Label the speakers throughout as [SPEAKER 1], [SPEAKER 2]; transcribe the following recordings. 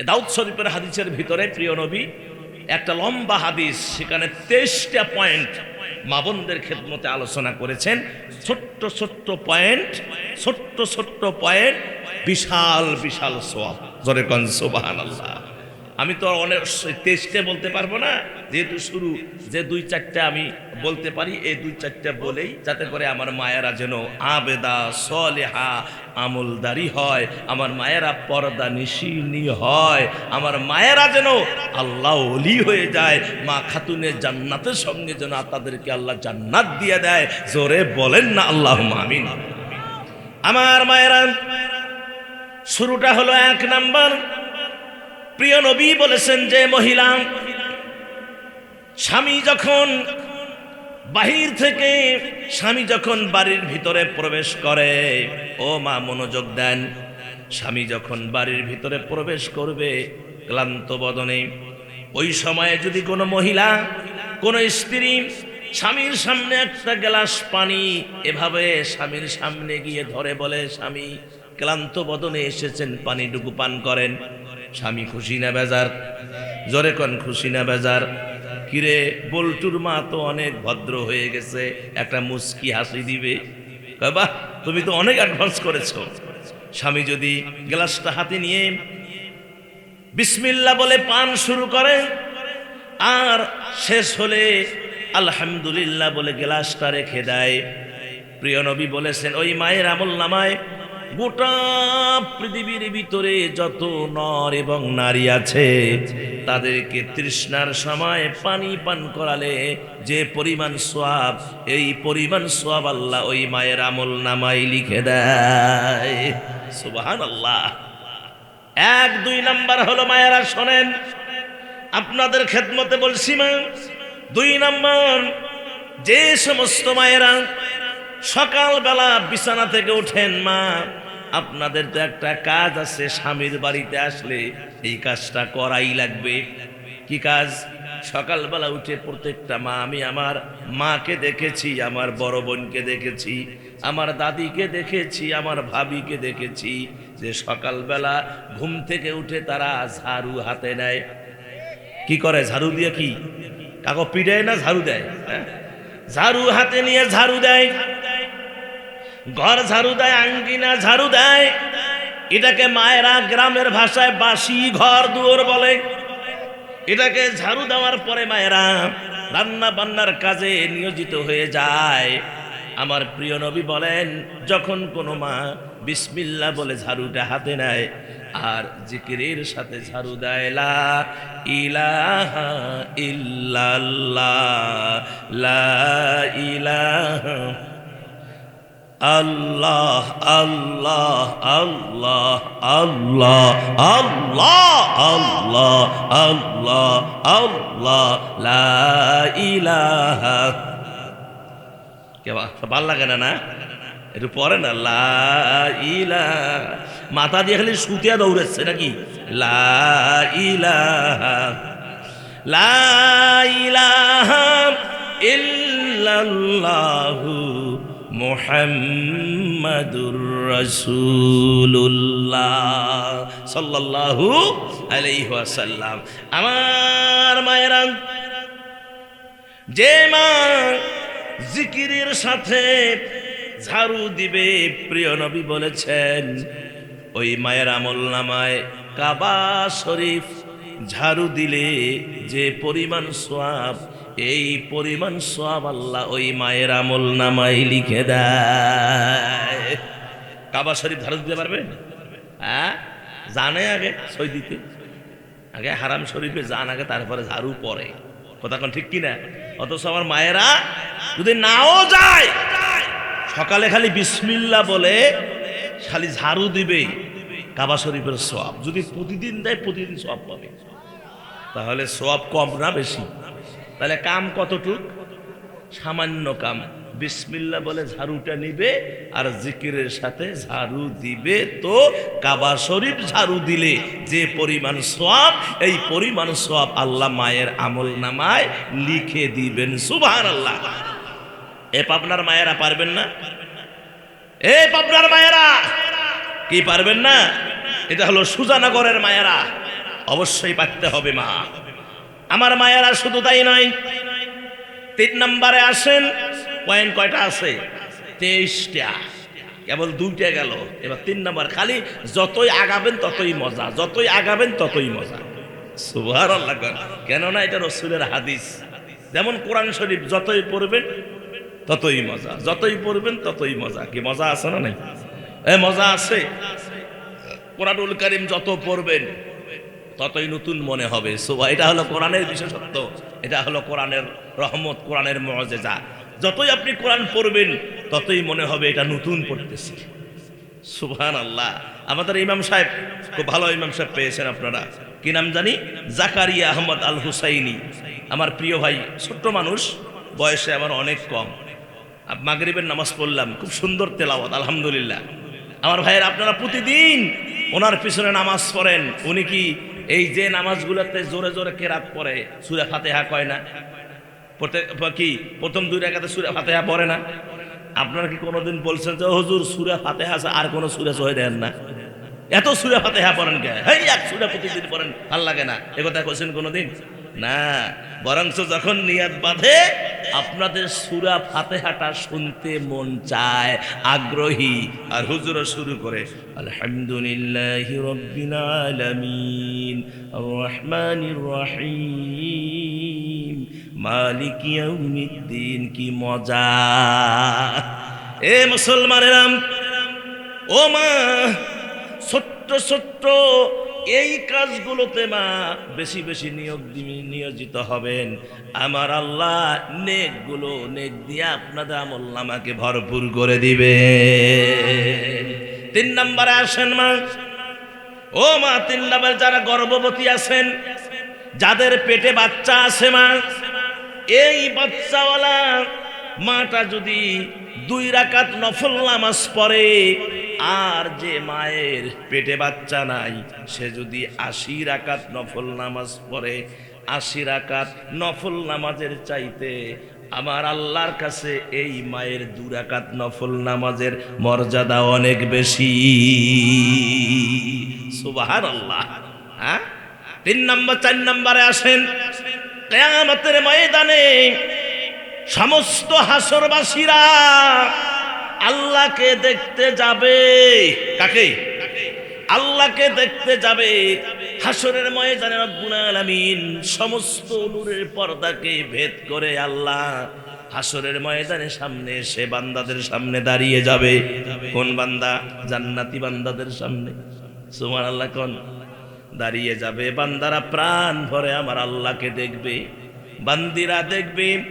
[SPEAKER 1] দাউদ শরীফের হাদিসের ভিতরে, প্রিয় নবী, একটা লম্বা হাদিস, সেখানে তেইশটা পয়েন্ট মা বোনদের খেদমতে আলোচনা করেছেন। ছোট্ট ছোট্ট পয়েন্ট, ছোট্ট ছোট্ট পয়েন্ট, বিশাল বিশাল সোয়াব। জোরে কন সোবাহান আল্লাহ আমি তো অনেক তেইশটা বলতে পারব না। যেহেতু শুরু যে দুই চারটা আমি বলতে পারি, এই দুই চারটা বলেই যাতে করে আমার মায়েরা যেন আবেদা, সলেহা, আমলদারি হয়। আমার মায়েরা পর্দা নিশিনি হয়। আমার মায়েরা যেন আল্লাহ অলি হয়ে যায়। মা খাতুনের জান্নাতের সঙ্গে যেন তাদেরকে আল্লাহ জান্নাত দিয়ে দেয়। জোরে বলেন না আল্লাহ আমিন। আমার মায়েরা, শুরুটা হলো এক নাম্বার। প্রিয় নবী বলেছেন যে, মহিলা, স্বামী যখন বাহির থেকে, স্বামী যখন বাড়ির ভিতরে প্রবেশ করে, ও মা, মনোযোগ দেন। স্বামী যখন বাড়ির ভিতরে প্রবেশ করবে, ক্লান্ত বদনে। ওই সময়ে যদি কোনো মহিলা, কোনো স্ত্রী স্বামীর সামনে একটা গ্লাস পানি এভাবে স্বামীর সামনে গিয়ে ধরে বলে, স্বামী, ক্লান্ত বদনে এসেছেন, পানিটুকু পান করেন। স্বামী খুশি না বেজার? জোরে কন খুশি না বেজার? কিরে, বল্টুর মা তো অনেক ভদ্র হয়ে গেছে, একটা মুস্কি হাসি দিবে। বাবা তুমি তো অনেক অ্যাডভান্স করেছ। স্বামী যদি গ্লাসটা হাতে নিয়ে বিসমিল্লা বলে পান শুরু করে, আর শেষ হলে আলহামদুলিল্লাহ বলে গ্লাসটা রেখে দেয়। প্রিয় নবী বলেছেন, ওই মায়ের আমল নামায় গোটা পৃথিবীর ভিতরে যত নর এবং নারী আছে, তাদেরকে তৃষ্ণার সময় পানি পান করালে যে পরিমাণ সোয়াব এই পরিমাণ সোয়াব আল্লাহ ওই মায়ের আমল নামাই লিখে দেয়। সুবাহান আল্লাহ এক, দুই নাম্বার হলো মায়েরা শোনেন, আপনাদের খেদমতে বলছি মা, দুই নাম্বার, যে সমস্ত মায়েরা সকালবেলা বিছানা থেকে ওঠেন মা আপনাদের তো একটা কাজ আছে, স্বামীর বাড়িতে আসলে এই কাজটা করাই লাগবে। কি কাজ? সকালবেলা উঠে প্রত্যেকটা মা, আমি আমার মাকে দেখেছি, আমার বড় বোনকে দেখেছি, আমার দাদিকে দেখেছি, আমার ভাবিকে দেখেছি যে সকালবেলা ঘুম থেকে উঠে তারা ঝাড়ু হাতে নেয়। কি করে? ঝাড়ু দিয়ে কি? কাকো পিড়ায় না ঝাড়ু দেয়? হ্যাঁ? ঝাড়ু হাতে নিয়ে ঝাড়ু দেয়। ঘর ঝাড়ু দেয়, আঙ্গিনা ঝাড়ু দেয়। এটাকে মায়েরা গ্রামের ভাষায় বাসি ঘর দুয়ার বলে। এটাকে ঝাড়ু দেওয়ার পরে মায়েরা রান্না বান্নার কাজে নিয়োজিত হয়ে যায়। আমার প্রিয় নবী বলেন, যখন কোনো মা বিসমিল্লা বলে ঝাড়ুটা হাতে নেয়, আর জিকিরের সাথে ঝাড়ু দেয়, লা ইলাহা ইল্লাল্লাহ, লা ইলাহা আল্লাহ আল্লাহ আল্লাহ আল্লাহ আল্লাহ আল্লাহ আল্লাহ আল্লাহ, লা ইলাহা। কেবা ভালো লাগে না না? একটু পরে না, লা মাথা দিয়ে খালি সুতিয়া দৌড়েছে নাকি? লা ইলাহা ইল্লাল্লাহু। মোহাম্মদুর রসুল্লাহ সাল্লাল্লাহু আলাইহি ওয়াসাল্লাম। আমার মায়েরা, যে মা জিকিরের সাথে ঝাড়ু দিবে, প্রিয় নবী বলেছেন, ওই মায়ের আমল নামায় কাবা শরীফ ঝাড়ু দিলে যে পরিমাণ সোয়াব এই পরিমাণ সব আল্লাহ ওই মায়ের আমল নামাই লিখে দেয়। কাবা শরীফ ঝাড়ু দিতে পারবে? হ্যাঁ? জানে আগে সই দিতে। আগে হারাম শরীফে যান, আগে তারপরে ঝাড়ু পরে। কথা ঠিক কিনা? অথচ আমার মায়েরা যদি নাও যায়, সকালে খালি বিসমিল্লা বলে খালি ঝাড়ু দিবে কাবা শরীফের সব যদি প্রতিদিন দেয়, প্রতিদিন সব পাবে। তাহলে সব কম না বেশি? তাহলে কাম কতটুক? সামান্য কাম। বিসমিল্লা বলে ঝাড়ুটা নিবে আর জিকিরের সাথে ঝাড়ু দিবে তো কাবা শরীফ ঝাড়ু দিলে যে পরিমাণ সব এই পরিমাণ সব আল্লাহ মায়ের আমল নামায় লিখে দিবেন। সুবাহ আল্লাহ এ পাবনার মায়েরা পারবেন না? এ পাবনার মায়েরা! কি পারবেন না? এটা হলো সুজানগরের মায়েরা। অবশ্যই পারতে হবে মা। আমার মায়েরা শুধু তাই নয়, তিন নম্বরে আসেন পয়েন্ট কয়টা আছে? তেইশটা। কেবল দুইটা গেল। এবার তিন নম্বর, খালি যতই আগাবেন ততই মজা, যতই আগাবেন ততই মজা। সুভার কেননা এটা রসুলের হাদিস। যেমন কোরআন শরীফ, যতই পড়বেন ততই মজা, যতই পড়বেন ততই মজা। কি মজা আছে না নাই? এ, মজা আছে। কোরআনুল করিম যত পড়বেন ততই নতুন মনে হবে। সোভা এটা হলো কোরআনের বিশেষত্ব। এটা হলো কোরআনের রহমত, কোরআনের মজেজা যতই আপনি কোরআন পড়বেন, ততই মনে হবে এটা নতুন পড়তেছি। সুবহান আল্লাহ আমাদের ইমাম সাহেব, খুব ভালো ইমাম সাহেব পেয়েছেন আপনারা। কি নাম জানি? জাকারিয়া আহমদ আল হুসাইনি আমার প্রিয় ভাই, ছোট্ট মানুষ, বয়সে আমার অনেক কম। মাগরিবের নামাজ পড়লাম, খুব সুন্দর তেলাওয়াত, আলহামদুলিল্লাহ। আমার ভাইয়ের, আপনারা প্রতিদিন ওনার পিছনে নামাজ পড়েন, উনি কি এই যে নামাজগুলোতে জোরে জোরে কেরাত পড়ে, সুরা ফাতেহা কয় না? কি? প্রথম দুই রেখাতে সুরা ফাতেহা পড়ে না? আপনারা কি কোনোদিন বলছেন যে, হুজুর, সুরা ফাতেহা আছে, আর কোনো সুরা সহে দেন না? এত সুরা ফাতেহা পড়েন কে? হেই, এক সুরা প্রতিদিন পড়েন, ভালো লাগে না। এ কথা কোনোদিন? না। বরঞ্চ যখন নিয়াত বাঁধে আপনাদের সুরা ফাতেহাটা শুনতে মন চায়, আগ্রহী। আর হুজুরও শুরু করে, আলহামদুলিল্লাহ রব্বিল আলামিন রহমানির রহিম মালিক ইয়াউমিদ্দিন, কি মজা। এ মুসলমানেরাম ও মা ছোট্ট ছোট্ট এই কাজগুলোতে মা বেশি বেশি নিয়োগ নিয়োজিত হবেন। আমার আল্লাহ নেকগুলো নেক দিয়ে আপনাদের আমল নামাকে ভরপুর করে দিবে। তিন নম্বরে আসেন মা। ও মা, তিন নম্বর যারা গর্ভবতী আছেন, যাদের পেটে বাচ্চা আছে মা, এই বাচ্চাওয়ালা মাটা যদি দুই রাকাত নফল নামাজ পড়ে আর যে মায়ের পেটে বাচ্চা নাই, সে যদি আশি রাকাত নফল নামাজ পড়ে, আশি রাকাত নফল নামাজের চাইতে আমার আল্লাহর কাছে এই মায়ের দুরাকাত নফল নামাজের মর্যাদা অনেক বেশি। সুবাহার আল্লাহ হ্যাঁ? তিন নম্বর, চার নম্বরে আসেন। কেয়ামতের ময়দানে সমস্ত হাসরবাসীরা আল্লাহকে দেখতে যাবে। কাকে? আল্লাহকে দেখতে যাবে। হাসরের ময়দানে রব্বুল আলামিন সমস্ত নূরের পর্দাকে ভেদ করে আল্লাহ হাসরের ময়দানের সামনে সে বান্দাদের সামনে দাঁড়িয়ে যাবে। কোন বান্দা? জান্নাতি বান্দাদের সামনে। সুমান আল্লাহ কোন? দাঁড়িয়ে যাবে। বান্দারা প্রাণ ভরে আমার আল্লাহকে দেখবে। বান্দিরা দেখবে।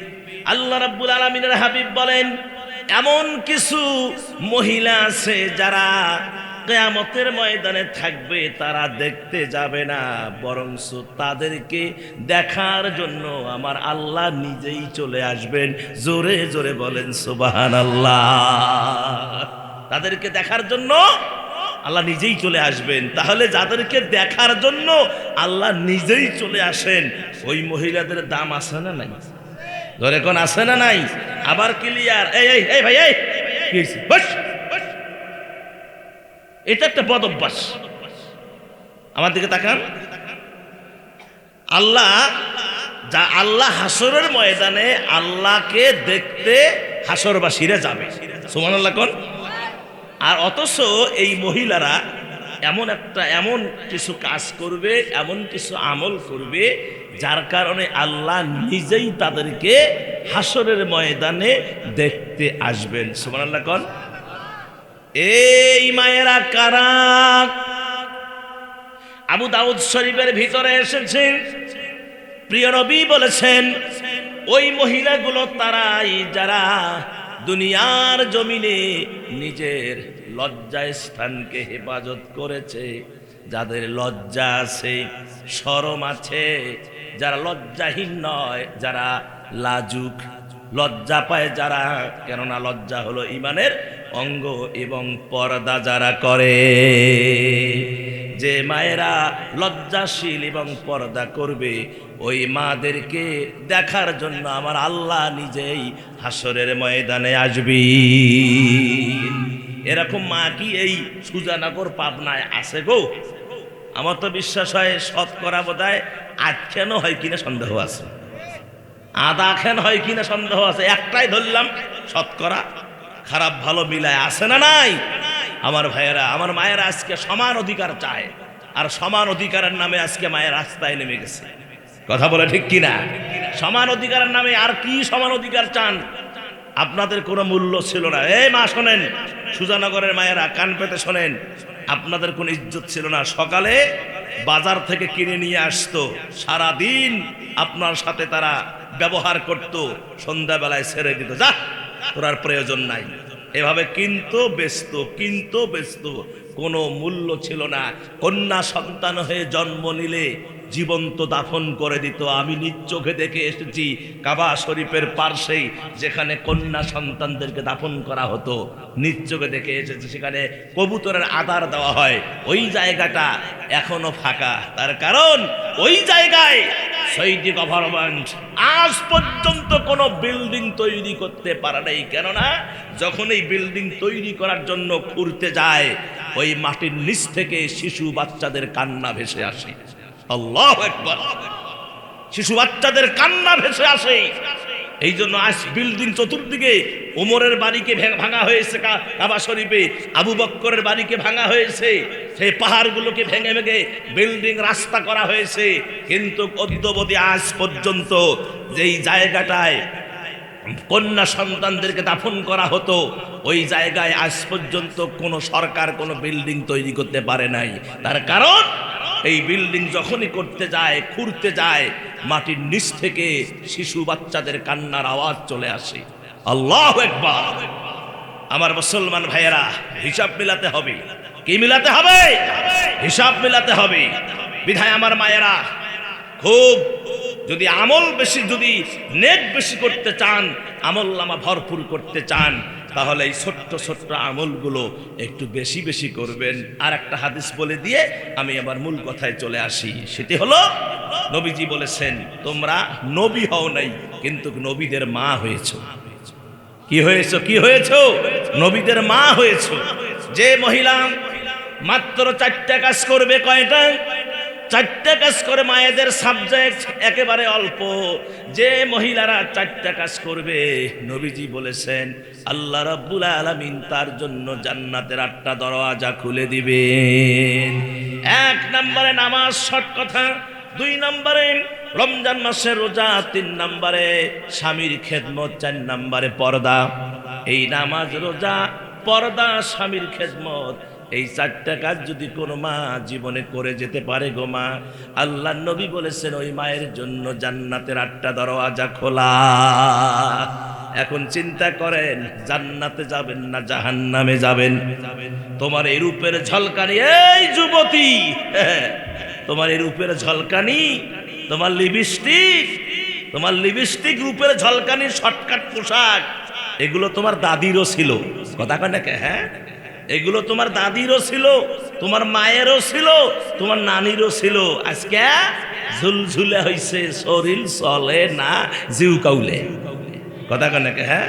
[SPEAKER 1] আল্লাহ রাব্বুল আলামিনের হাবিব বলেন এমন কিছু মহিলা আছে যারা কেয়ামতের ময়দানে থাকবে, তারা দেখতে যাবে না। বরঞ্চ তাদেরকে দেখার জন্য আমার আল্লাহ নিজেই চলে আসবেন। জোরে জোরে বলেন সুবাহান আল্লাহ তাদেরকে দেখার জন্য আল্লাহ নিজেই চলে আসবেন। তাহলে যাদেরকে দেখার জন্য আল্লাহ নিজেই চলে আসেন। ওই মহিলাদের দাম আছে না নাই? ধরে কোন আছে না নাই? আবার ক্লিয়ার। এই এই ভাই, এই। কি বস। এটা একটা বদ অভ্যাস। আমার দিকে তাকান। আল্লাহ, যা আল্লাহ হাসরের ময়দানে আল্লাহকে দেখতে হাসরবাসীরা যাবে। সুমান আল্লাহ কোন? আর অথচ এই মহিলারা এমন একটা, এমন কিছু কাজ করবে, এমন কিছু আমল করবে যার কারণে আল্লাহ নিজেই তাদেরকে হাসরের ময়দানে দেখতে আসবেন। সুমান আল্লাহ কন। এই মায়েরা কারা? আবু দাউদ শরীফের ভিতরে এসেছেন। প্রিয় নবী বলেছেন, ওই মহিলাগুলো তারাই যারা দুনিয়ার জমিনে নিজের লজ্জা স্থানকে হেফাজত করেছে। যাদের লজ্জা আছে সরম আছে, যারা লজ্জাহীন নয়, যারা লাজুক, লজ্জা পায় যারা, কেননা লজ্জা হলো ইমানের অঙ্গ এবং পর্দা যারা করে। যে মায়েরা লজ্জাশীল এবং পর্দা করবে, ওই মাদেরকে দেখার জন্য আমার আল্লাহ নিজেই হাসরের ময়দানে আসবি। এরকম মা কি এই সুজানগর পাবনায় আছে গো? আমার তো বিশ্বাস হয় শতকরা বোধ হয় আখ্যানও হয় কিনা সন্দেহ আছে। আদা খান হয় কিনা সন্দেহ আছে, একটাই ধরলাম শতকরা খারাপ, ভালো মিলায় আছে না নাই? আমার ভাইয়েরা, আমার মায়েরা আজকে সমান অধিকার চায়, আর সমান অধিকারের নামে আজকে মায়ের রাস্তায় নেমে গেছে। কথা বলে ঠিক কিনা? সমান অধিকারের নামে আর কি সমান অধিকার চান? আপনাদের কোনো মূল্য ছিল না। এই মা শোনেন সুজানগরের মায়েরা কান পেতে শোনেন, আপনাদের কোনো ইজ্জত ছিল না। সকালে বাজার থেকে কিনে নিয়ে আসতো। সারা দিন আপনার সাথে তারা ব্যবহার করত, সন্ধ্যাবেলায় ছেড়ে দিত। যা, তোর আর প্রয়োজন নাই। এভাবে কিন্তু ব্যস্ত কিন্তু ব্যস্ত কোনো মূল্য ছিল না। কন্যা সন্তান হয়ে জন্ম নিলে জীবন্ত দাফন করে দিত। আমি নিজ চোখে দেখে এসেছি কাবা শরীফের পার্শ্বেই যেখানে কন্যা সন্তানদেরকে দাফন করা হতো। নিজ চোখে দেখে এসেছি সেখানে কবুতরের আধার দেওয়া হয়। ওই জায়গাটা এখনও ফাঁকা। তার কারণ ওই জায়গায় সৌদি গভর্নমেন্ট আজ পর্যন্ত কোনো বিল্ডিং তৈরি করতে পারে নাই। কেননা যখন এই বিল্ডিং তৈরি করার জন্য খুঁড়তে যায়, ওই মাটির নিচ থেকে শিশু বাচ্চাদের কান্না ভেসে আসে। আল্লাহ একবার শিশু বাচ্চাদের কান্না ভেসে আসে। এই জন্য আজ বিল্ডিং চতুর্দিকে ওমরের বাড়িকে ভাঙা হয়েছে কাবা শরীফে, আবু বক্করের বাড়িকে ভাঙা হয়েছে, সেই পাহাড়গুলোকে ভেঙে ভেঙে বিল্ডিং রাস্তা করা হয়েছে। কিন্তু অদ্যবধি আজ পর্যন্ত যেই জায়গাটায় কন্যা সন্তানদেরকে দাফন করা হতো, ওই জায়গায় আজ পর্যন্ত কোনো সরকার কোনো বিল্ডিং তৈরি করতে পারে নাই। তার কারণ এই বিল্ডিং যখনই করতে যায়, খুঁড়তে যায়, মাটির নিচ থেকে শিশু বাচ্চাদের কান্নার আওয়াজ চলে আসে। আল্লাহ একবার আমার মুসলমান ভাইয়েরা, হিসাব মিলাতে হবে। কি মিলাতে হবে? হিসাব মিলাতে হবে। বিধায় আমার মায়েরা, খুব যদি আমল বেশি, যদি নেক বেশি করতে চান, আমল নামা ভরপুর করতে চান তাহলে এই ছোট্ট ছোট্ট আমলগুলো একটু বেশি বেশি করবেন। আর একটা হাদিস বলে দিয়ে আমি আবার মূল কথায় চলে আসি। সেটি হলো, নবীজি বলেছেন, তোমরা নবী হও নাই, কিন্তু নবীদের মা হয়েছো। কি হয়েছো? কি হয়েছো? নবীদের মা হয়েছো। যে মহিলা মাত্র চারটা কাজ করবে কয়টা? চারটা কাজ করে মায়েদের সাবজেক্ট একেবারে অল্প। যে মহিলারা চারটা কাজ করবে, নবীজি বলেছেন, আল্লাহ রাব্বুল আলামিন তার জন্য জান্নাতের আটটা দরওয়াজা খুলে দিবেন। এক নম্বরে নামাজ শর্ট কথা, দুই নম্বরে রমজান মাসের রোজা, তিন নম্বরে স্বামীর খেদমত, চার নম্বরে পর্দা। এই নামাজ রোজা, পর্দা, স্বামীর খেদমত এই চারটা কাজ যদি কোনো মা জীবনে করে যেতে পারে গো মা আল্লাহ নবী বলেছেন, ওই মায়ের জন্য জান্নাতের আটটা দরওয়াজা খোলা। এখন চিন্তা করেন, জান্নাতে যাবেন না জাহান্নামে যাবেন? তোমার এই রূপের ঝলকানি এই যুবতী, তোমার এই রূপের ঝলকানি তোমার লিপস্টিক তোমার লিপস্টিক রূপের ঝলকানি শর্টকাট পোশাক, এগুলো তোমার দাদিরও ছিল। কথা কয় নাকি হ্যাঁ? এগুলো তোমার দাদিরও ছিল, তোমার মায়েরও ছিল, তোমার নানিরও ছিল। আজকে ঝুলঝুলে হইছে, শরীর চলে না, জিউ কাউলে। কথা কয় নাকি হ্যাঁ?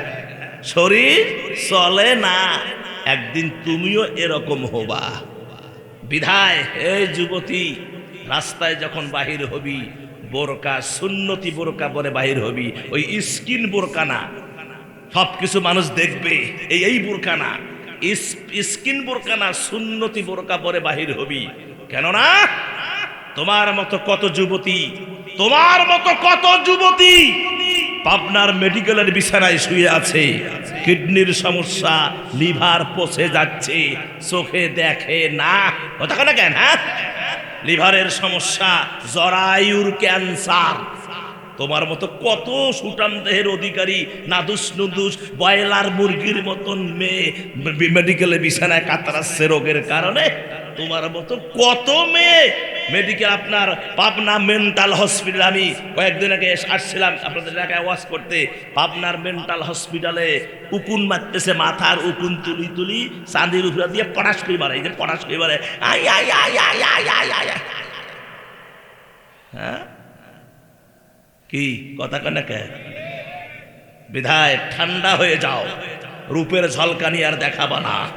[SPEAKER 1] শরীর চলে না, একদিন তুমিও এরকম হবা। বিধায় হে যুবতী, রাস্তায় যখন বাহির হবি, বোরকা, সুন্নতি বোরকা পরে বাহির হবি, ওই স্কিন বোরকা না সব কিছু মানুষ দেখবে, এই এই বোরকা না। স্কিন বোরকা না সুন্নতি বোরকা পরে বাহির হবি। কেননা, তোমার মতো কত যুবতী, তোমার মতো কত যুবতী পাবনার মেডিকেলের বিছানায় শুয়ে আছে। কিডনির সমস্যা, লিভার পচে যাচ্ছে, চোখে দেখে না। কথা কেন হ্যাঁ? লিভারের সমস্যা, জরায়ুর ক্যান্সার। তোমার মতো কত সুটান দেহের অধিকারী, নাদুস নুদুস বয়লার মুরগির মতন মেয়ে মেডিকেলে বিছানায় কাতারাচ্ছে রোগের কারণে? তোমার মতো কত মেয়ে? মেডিকেল আপনার পাবনা মেন্টাল হসপিটাল আমি কয়েকদিন আগে আসছিলাম আপনাদের এলাকায় ওয়াশ করতে। পাবনার মেন্টাল হসপিটালে উকুন মারতেছে মাথার উকুন তুলি তুলি, চাঁদির উপরে দিয়ে পড়াশ করে মারে, এই যে পড়াশ করে মারে। আই আই আই আই আই আই আই। হ্যাঁ? কি? কথা কেন কে? বিধায় ঠান্ডা হয়ে যাও। রূপের ঝলকানি আর দেখাবা না।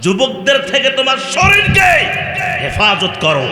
[SPEAKER 1] যুবকদের থেকে তোমার শরীরকে হেফাজত করো।